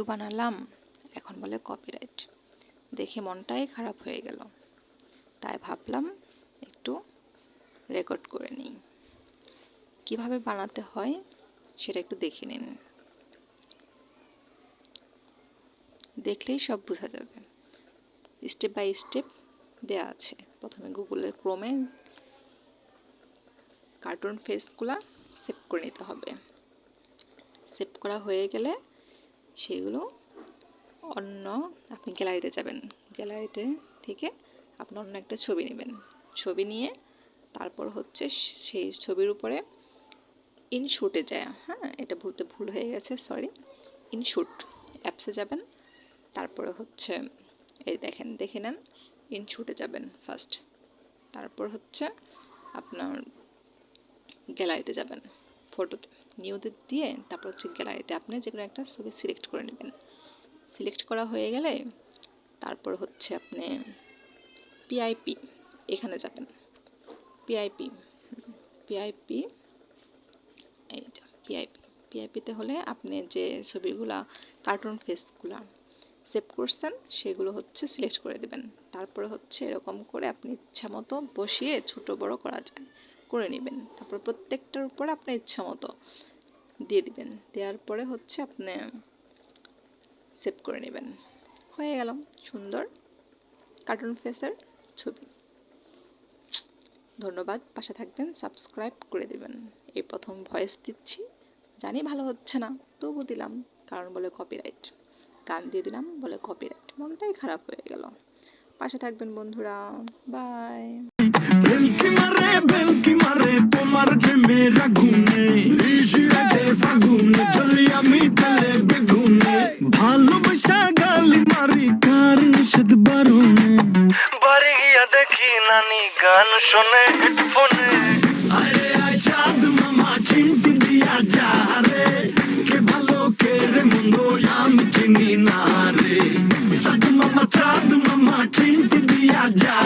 Video বানালাম। এখন বলে কপিরাইট দেখে মনটাই খারাপ হয়ে গেল। তাই ভাবলাম একটু রেকর্ড করে নিই। কীভাবে বানাতে হয় সেটা একটু দেখে নিন। দেখলেই সব বোঝা যাবে। স্টেপ বাই স্টেপ দেয়া আছে। প্রথমে গুগলে ক্রোমে কার্টুন ফেসগুলো সেভ করে নিতে হবে। সেভ করা হয়ে গেলে সেগুলো অন্য আপনি গ্যালারিতে যাবেন। গ্যালারিতে থেকে আপনি অন্য একটা ছবি নেবেন। ছবি নিয়ে তারপর হচ্ছে সেই ছবির উপরে ইনশুটে যায়। হ্যাঁ এটা বলতে ভুল হয়ে গেছে সরি ইনশুট অ্যাপসে যাবেন। তারপরে হচ্ছে, এই দেখেন, দেখে নেন ইনশুটে যাবেন ফার্স্ট তারপর হচ্ছে আপনার গ্যালারিতে যাবেন ফটোতে নিউতে দিয়ে তারপর হচ্ছে গ্যালারিতে আপনি যে কোনো একটা ছবি সিলেক্ট করে নেবেন। সিলেক্ট করা হয়ে গেলে তারপর হচ্ছে আপনি পিআইপি এখানে যাবেন। পিআইপি পিআইপি এই যে পিআইপি পিআইপিতে হলে আপনি যে ছবিগুলা কার্টুন ফেসগুলা সেভ করছেন, সেগুলো হচ্ছে সিলেক্ট করে দেবেন। তারপরে হচ্ছে এরকম করে আপনি ইচ্ছা মতো বসিয়ে ছোটো বড় করা যায়। করে নেবেন। তারপর প্রত্যেকটার উপর আপনার ইচ্ছা মতো দিয়ে দিবেন। দেওয়ার পরে হচ্ছে আপনি সেভ করে নেবেন। হয়ে গেল সুন্দর কার্টুন ফেসের ছবি। ধন্যবাদ। পাশে থাকবেন, সাবস্ক্রাইব করে দেবেন। এই প্রথম ভয়েস দিচ্ছি। জানি ভালো হচ্ছে না, তবু দিলাম। কারণ বলে কপিরাইট গান দিয়ে দিলাম বলে কপিরাইট মনটাই খারাপ হয়ে গেল। পাশে থাকবেন বন্ধুরা। বাই তোমার মেরা ঘুমে। ইশিয়াতে ভালোবাসা দেখি নানি গান শোনে আরে আয় চাঁদ মামা চিনতে দিয়া রে। ভালো কে রে আমি চিনি না রে। চাঁদ মামা চাঁদ মামা চিনতে দিয়া যা